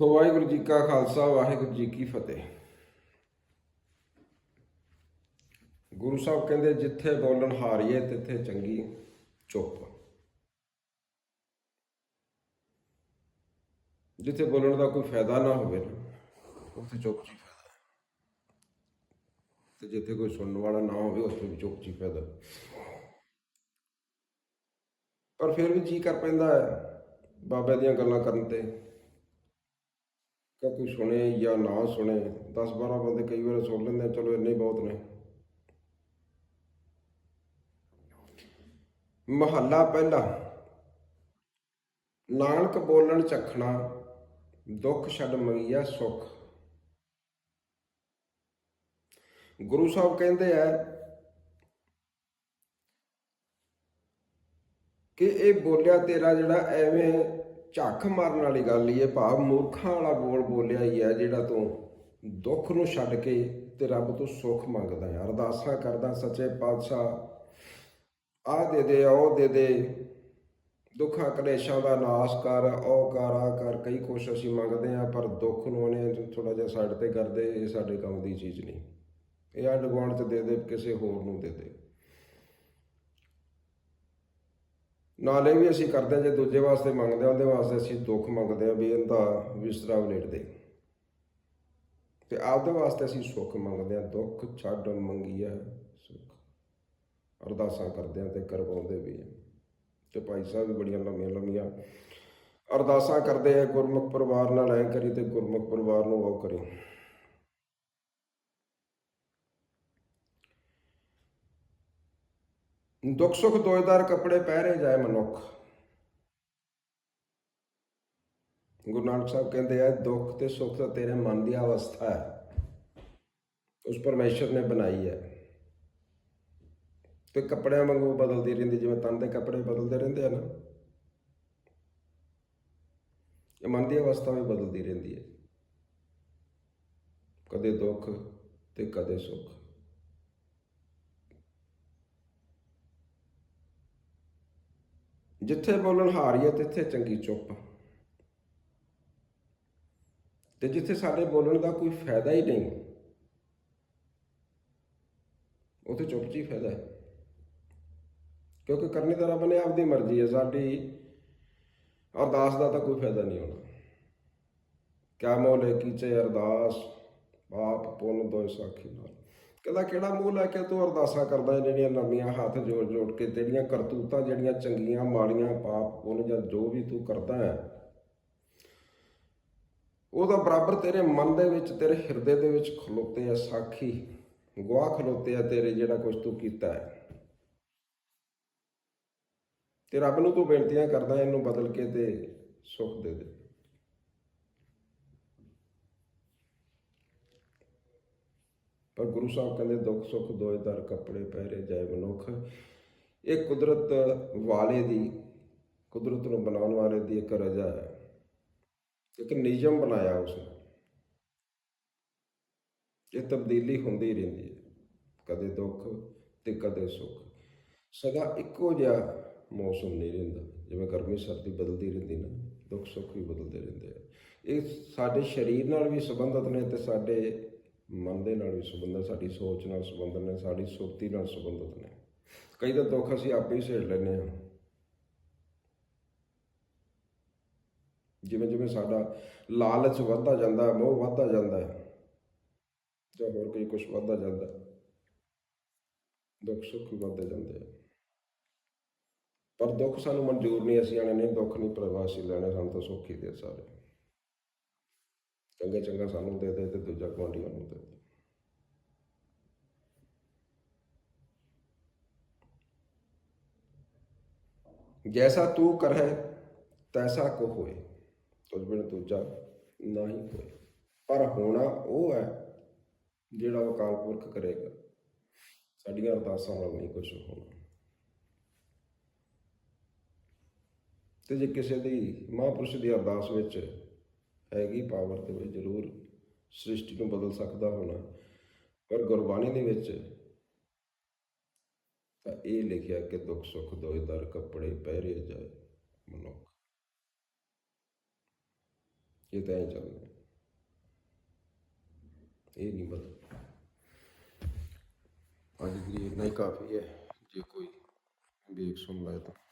ਸੋ ਵਾਹਿਗੁਰੂ ਜੀ ਕਾ ਖਾਲਸਾ, ਵਾਹਿਗੁਰੂ ਜੀ ਕੀ ਫਤਿਹ। ਗੁਰੂ ਸਾਹਿਬ ਕਹਿੰਦੇ, ਜਿੱਥੇ ਬੋਲਣ ਹਾਰੀਏ, ਤਿੱਥੇ ਚੰਗੀ ਚੁੱਪ। ਜਿੱਥੇ ਬੋਲਣ ਦਾ ਕੋਈ ਫਾਇਦਾ ਨਾ ਹੋਵੇ, ਉੱਥੇ ਚੁੱਪ ਜੀ ਫਾਇਦਾ ਤੇ ਜਿੱਥੇ ਕੋਈ ਸੁਣਨ ਵਾਲਾ ਨਾ ਹੋਵੇ, ਉੱਥੇ ਵੀ ਚੁੱਪ ਜੀ ਫਾਇਦਾ ਪਰ ਫਿਰ ਵੀ ਜੀ ਕਰ ਪੈਂਦਾ ਹੈ ਬਾਬੇ ਦੀਆਂ ਗੱਲਾਂ ਕਰਨ ਤੇ। ਕਿ ਕੋਈ ਸੁਣੇ ਜਾਂ ਨਾ ਸੁਣੇ 10 12 ਬੰਦੇ ਕਈ ਵਾਰ ਸੁਣ ਲੈਂਦੇ ਚਲੋ ਇੰਨੇ ਬਹੁਤ ਨੇ। ਮਹੱਲਾ ਪਹਿਲਾ, ਨਾਨਕ ਬੋਲਣ ਚਖਣਾ, ਦੁੱਖ ਛੱਡ ਮੰਗਿਆ ਸੁਖ। ਗੁਰੂ ਸਾਹਿਬ ਕਹਿੰਦੇ ਆ ਕਿ ਇਹ ਬੋਲਿਆ ਤੇਰਾ ਜਿਹੜਾ ਐਵੇਂ ਝੱਖ ਮਾਰਨ ਵਾਲੀ ਗੱਲ ਹੀ ਹੈ, ਭਾਵ ਮੂਰਖਾਂ ਵਾਲਾ ਬੋਲ ਬੋਲਿਆ ਹੀ ਹੈ, ਜਿਹੜਾ ਤੂੰ ਦੁੱਖ ਨੂੰ ਛੱਡ ਕੇ ਤੇ ਰੱਬ ਤੋਂ ਸੁੱਖ ਮੰਗਦਾ ਹੈ। ਅਰਦਾਸਾਂ ਕਰਦਾ, ਸੱਚੇ ਪਾਤਸ਼ਾਹ ਆ ਦੇ ਦੇ, ਉਹ ਦੇ ਦੇ, ਦੁੱਖਾਂ ਕਲੇਸ਼ਾਂ ਦਾ ਨਾਸ਼ ਕਰ, ਉਹ ਕਰ ਆ ਕਰ, ਕਈ ਕੁਛ ਅਸੀਂ ਮੰਗਦੇ ਆ ਪਰ ਦੁੱਖ ਨੂੰ ਉਹਨੇ ਥੋੜਾ ਜਿਹਾ ਸਾਈਡ ਤੇ ਕਰਦੇ, ਇਹ ਸਾਡੇ ਕੰਮ ਦੀ ਚੀਜ਼ ਨਹੀਂ। ਇਹ ਅੱਡ ਗੁਆਂਢ ਚ ਦੇ ਦੇ, ਕਿਸੇ ਹੋਰ ਨੂੰ ਦੇ ਦੇ। ਨਾਲੇ ਵੀ ਅਸੀਂ ਕਰਦੇ ਹਾਂ, ਜੇ ਦੂਜੇ ਵਾਸਤੇ ਮੰਗਦੇ ਹਾਂ, ਉਹਦੇ ਵਾਸਤੇ ਅਸੀਂ ਦੁੱਖ ਮੰਗਦੇ ਹਾਂ ਵੀ ਇਹਦਾ ਵਿਸਤਰਾ ਉਲੇਟ ਦੇ ਤੇ ਆਪਦੇ ਵਾਸਤੇ ਅਸੀਂ ਸੁੱਖ ਮੰਗਦੇ ਹਾਂ, ਦੁੱਖ ਛੱਡ ਮੰਗੀਆ ਸੁੱਖ। ਅਰਦਾਸਾਂ ਕਰਦੇ ਹਾਂ ਤੇ ਕਰਵਾਉਂਦੇ ਵੀ ਹਾਂ। ਤੇ ਭਾਈ ਸਾਹਿਬ ਵੀ ਬੜੀਆਂ ਲੰਮੀਆਂ ਲੰਮੀਆਂ ਅਰਦਾਸਾਂ ਕਰਦੇ ਆ, ਗੁਰਮੁਖ ਪਰਿਵਾਰ ਨਾਲ ਐ ਕਰੀ ਤੇ ਗੁਰਮੁਖ ਪਰਿਵਾਰ ਨੂੰ ਉਹ ਕਰੀ। ਦੁੱਖ ਸੁੱਖ ਦੋਇਦਾਰ ਕੱਪੜੇ ਪਹਿਰੇ ਜਾਏ ਮਨੁੱਖ। ਗੁਰੂ ਨਾਨਕ ਸਾਹਿਬ ਕਹਿੰਦੇ ਆ, ਦੁੱਖ ਤੇ ਸੁੱਖ ਤਾਂ ਤੇਰੇ ਮਨ ਦੀ ਅਵਸਥਾ ਹੈ। ਉਸ ਪਰਮੇਸ਼ਰ ਨੇ ਬਣਾਈ ਹੈ। ਤੇ ਕੱਪੜਿਆਂ ਵਾਂਗੂ ਬਦਲਦੀ ਰਹਿੰਦੀ, ਜਿਵੇਂ ਤਨ ਦੇ ਕੱਪੜੇ ਬਦਲਦੇ ਰਹਿੰਦੇ ਆ ਨਾ। ਇਹ ਮਨ ਦੀ ਅਵਸਥਾ ਵੀ ਬਦਲਦੀ ਰਹਿੰਦੀ ਹੈ। ਕਦੇ ਦੁੱਖ ਤੇ ਕਦੇ ਸੁੱਖ। ਜਿੱਥੇ ਬੋਲਣ ਹਾਰੀਏ ਤਿੱਥੇ ਚੰਗੀ ਚੁੱਪ ਤੇ ਜਿੱਥੇ ਸਾਡੇ ਬੋਲਣ ਦਾ ਕੋਈ ਫਾਇਦਾ ਹੀ ਨਹੀਂ, ਉਥੇ ਚੁੱਪ ਜੀ ਫਾਇਦਾ ਹੈ। ਕਿਉਂਕਿ ਕਰਨੀ ਤਾਂ ਰੱਬ ਨੇ ਆਪਦੀ ਮਰਜ਼ੀ ਹੈ ਸਾਡੀ ਅਰਦਾਸ ਦਾ ਤਾਂ ਕੋਈ ਫਾਇਦਾ ਨਹੀਂ ਹੋਣਾ ਕਿਆ ਮੋਲੇ ਕੀਚੇ ਅਰਦਾਸ, ਬਾਪ ਪੁੰਨ ਦੋਇ ਸਾਖੀ ਨਾਲ ਕਹਿੰਦਾ ਕਿਹੜਾ ਮੂੰਹ ਲੈ ਕੇ ਤੂੰ ਅਰਦਾਸਾਂ ਕਰਦਾ ਜਿਹੜੀਆਂ ਲੰਮੀਆਂ ਹੱਥ ਜੋੜ ਜੋੜ ਕੇ ਤੇਰੀਆਂ ਕਰਤੂਤਾਂ ਜਿਹੜੀਆਂ ਚੰਗੀਆਂ, ਮਾੜੀਆਂ, ਪਾਪ, ਪੁੰਨ ਜਾਂ ਜੋ ਵੀ ਤੂੰ ਕਰਦਾ ਹੈ ਉਹਦਾ ਬਰਾਬਰ ਤੇਰੇ ਮਨ ਦੇ ਵਿੱਚ, ਤੇਰੇ ਹਿਰਦੇ ਦੇ ਵਿੱਚ ਖਲੋਤੇ ਆ ਸਾਖੀ ਗਵਾਹ ਖਲੋਤੇ ਆ ਤੇਰੇ ਜਿਹੜਾ ਕੁਝ ਤੂੰ ਕੀਤਾ ਹੈ। ਤੇ ਰੱਬ ਨੂੰ ਤੂੰ ਬੇਨਤੀਆਂ ਕਰਦਾ ਇਹਨੂੰ ਬਦਲ ਕੇ ਤੇ ਸੁੱਖ ਦੇ ਦੇ। ਪਰ ਗੁਰੂ ਸਾਹਿਬ ਕਹਿੰਦੇ, ਦੁੱਖ ਸੁੱਖ ਦੋਏ ਦਰ ਕੱਪੜੇ ਪਹਿਰੇ ਜਾਏ ਮਨੁੱਖ। ਇਹ ਕੁਦਰਤ ਵਾਲੇ ਦੀ, ਕੁਦਰਤ ਨੂੰ ਬਣਾਉਣ ਵਾਲੇ ਦੀ ਇੱਕ ਰਜਾ ਹੈ। ਇੱਕ ਨਿਯਮ ਬਣਾਇਆ ਉਸਨੇ। ਇਹ ਤਬਦੀਲੀ ਹੁੰਦੀ ਰਹਿੰਦੀ ਹੈ। ਕਦੇ ਦੁੱਖ ਤੇ ਕਦੇ ਸੁੱਖ। ਸਦਾ ਇੱਕੋ ਜਿਹਾ ਮੌਸਮ ਨਹੀਂ ਰਹਿੰਦਾ। ਜਿਵੇਂ ਗਰਮੀ ਸਰਦੀ ਬਦਲਦੀ ਰਹਿੰਦੀ ਨਾ, ਦੁੱਖ ਸੁੱਖ ਵੀ ਬਦਲਦੇ ਰਹਿੰਦੇ ਆ। ਇਹ ਸਾਡੇ ਸਰੀਰ ਨਾਲ ਵੀ ਸੰਬੰਧਿਤ ਨੇ ਤੇ ਸਾਡੇ ਮਨ ਦੇ ਨਾਲ ਵੀ ਸੰਬੰਧਿਤ ਸਾਡੀ ਸੋਚ ਨਾਲ ਸੰਬੰਧਿਤ ਨੇ, ਸਾਡੀ ਸੁਰਤੀ ਨਾਲ ਸੰਬੰਧਿਤ ਨੇ। ਕਈ ਤਾਂ ਦੁੱਖ ਅਸੀਂ ਆਪੇ ਹੀ ਸੇੜ ਲੈਂਦੇ ਹਾਂ। ਜਿਵੇਂ ਜਿਵੇਂ ਸਾਡਾ ਲਾਲਚ ਵੱਧਦਾ ਜਾਂਦਾ ਹੈ, ਮੋਹ ਵੱਧਦਾ ਜਾਂਦਾ ਹੈ, ਜਾਂ ਹੋਰ ਕੋਈ ਕੁਝ ਵੱਧਦਾ ਜਾਂਦਾ ਦੁੱਖ ਸੁੱਖ ਵੱਧਦੇ ਜਾਂਦੇ ਆ। ਪਰ ਦੁੱਖ ਸਾਨੂੰ ਮਨਜ਼ੂਰ ਨਹੀਂ, ਅਸੀਂ ਆਣੇ ਨਹੀਂ, ਦੁੱਖ ਨਹੀਂ ਪ੍ਰਵਾਸੀ ਲੈਣੇ, ਸਾਨੂੰ ਤਾਂ ਸੁੱਖ ਹੀ ਦੇ ਸਾਰੇ। ਚੰਗੇ ਚੰਗਾ ਸਾਨੂੰ ਦੇ ਦੇ ਤੇ ਦੂਜਾ ਗੁਆਂਢੀਆਂ ਨੂੰ ਦੇ ਦੇ ਜੈਸਾ ਤੂੰ ਕਰਹਿ ਤੈਸਾ ਕੋ ਹੋਏ। ਤੁਝ ਬਿਨ ਦੂਜਾ ਨਾ ਹੀ ਕੋਈ ਪਰ ਹੋਣਾ ਉਹ ਹੈ ਜਿਹੜਾ ਉਹ ਅਕਾਲ ਪੁਰਖ ਕਰੇਗਾ। ਸਾਡੀਆਂ ਅਰਦਾਸਾਂ ਨਾਲ ਨਹੀਂ ਕੁਝ ਹੋਣਾ। ਤੇ ਜੇ ਕਿਸੇ ਦੀ ਮਹਾਂਪੁਰਸ਼ ਦੀ ਅਰਦਾਸ ਵਿੱਚ ਹੈਗੀ ਪਾਵਰ ਤੇ ਉਹ ਜ਼ਰੂਰ ਸ੍ਰਿਸ਼ਟੀ ਨੂੰ ਬਦਲ ਸਕਦਾ ਹੋਣਾ। ਪਰ ਗੁਰਬਾਣੀ ਦੇ ਵਿੱਚ ਤਾਂ ਇਹ ਲਿਖਿਆ ਕਿ ਦੁੱਖ ਸੁੱਖ ਦੋਇ ਦਰ ਕੱਪੜੇ ਪਹਿਰੇ ਜਾਏ ਮਨੁੱਖ। ਇਹ ਤਾਂ ਐ ਚੱਲਦਾ। ਇਹ ਨਹੀਂ ਬਦਲ ਅੱਜ ਦੀ ਇੰਨਾ ਹੀ ਕਾਫੀ ਹੈ। ਜੇ ਕੋਈ ਵੇਖ ਸੁਣ ਲੈ ਤਾਂ।